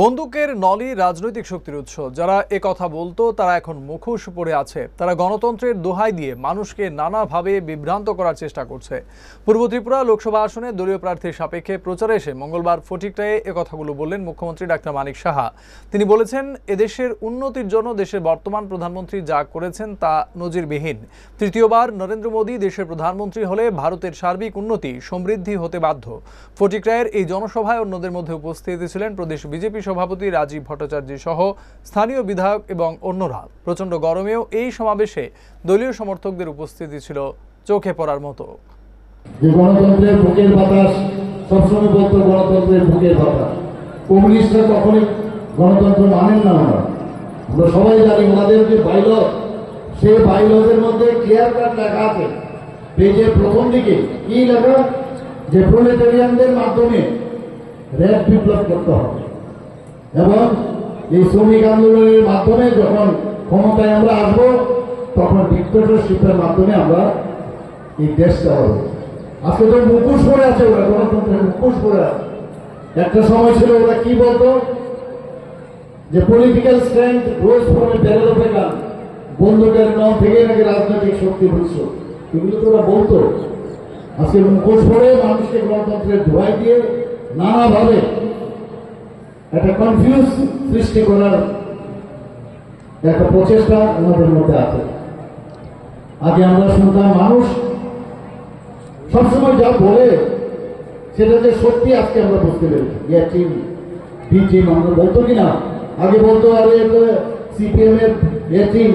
বন্দুকের নলি রাজনৈতিক শক্তির উৎস। যারা এ কথা বলতো, তারা এখন মুখোশ পড়ে আছে। তারা গণতন্ত্রের দোহাই দিয়ে মানুষকে নানাভাবে বিভ্রান্ত করার চেষ্টা করছে। পূর্ব ত্রিপুরা লোকসভা আসনে দলীয় প্রার্থীর সাপেক্ষে প্রচারে এসে মঙ্গলবার ফটিকটায় এ কথাগুলো বললেন মুখ্যমন্ত্রী ডাক্তার মানিক সাহা। তিনি বলেছেন, এদেশের উন্নতির জন্য দেশের বর্তমান প্রধানমন্ত্রী যা করেছেন তা নজিরবিহীন। তৃতীয়বার নরেন্দ্র মোদী দেশের প্রধানমন্ত্রী হলে ভারতের সার্বিক উন্নতি সমৃদ্ধি হতে বাধ্য। ফটিক রায়ের এই জনসভায় অন্যদের মধ্যে উপস্থিত ছিলেন প্রদেশ বিজেপি সভাপতি রাজীব ভট্টাচার্য সহ স্থানীয় বিধায়ক এবং অন্যরা। প্রচণ্ড গরমেও এই সমাবেশে দলীয় সমর্থকদের উপস্থিতি ছিল চোখে পড়ার মতো। যে প্রলেটারিয়ানদের মাধ্যমে র্যাব বিপ্লব করতে হবে। এবং এই শ্রমিক আন্দোলনের মাধ্যমে যখন ক্ষমতায় আমরা আসব, তখন ডিক্টেটরশিপের মাধ্যমে আমরা এই দেশটা হবে। আজকে তো মুখোশ পরে আছে ওরা, গণতন্ত্রের মুখোশ পরে আছে। একটা সময় ছিল ওরা কি বলতো? যে political strength rose from of a gun বন্দুকের নাম থেকে নাকি রাজনৈতিক শক্তি বুঝছ এগুলো তো ওরা বলতো। আজকে মুখোশ পরে মানুষকে গণতন্ত্রের ধোয়াই দিয়ে নানাভাবে একটা কনফিউজ সৃষ্টি করার একটা প্রচেষ্টা আমাদের মধ্যে আছে। আগে আমরা শুনতাম মানুষ সবসময় যা বলে সেটা যে সত্যি আজকে আমরা বুঝতে পেরেছি। ইয়া বি টিম আমরা বলতো কিনা আগে বলতো, আরে সিপিএম এর এ টিম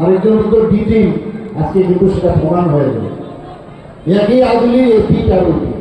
আরেকজন বলতো ডি টিম আজকে কিন্তু সেটা প্রমাণ হয়ে গেল। একই আদলি এ পিঠ আর উল্টো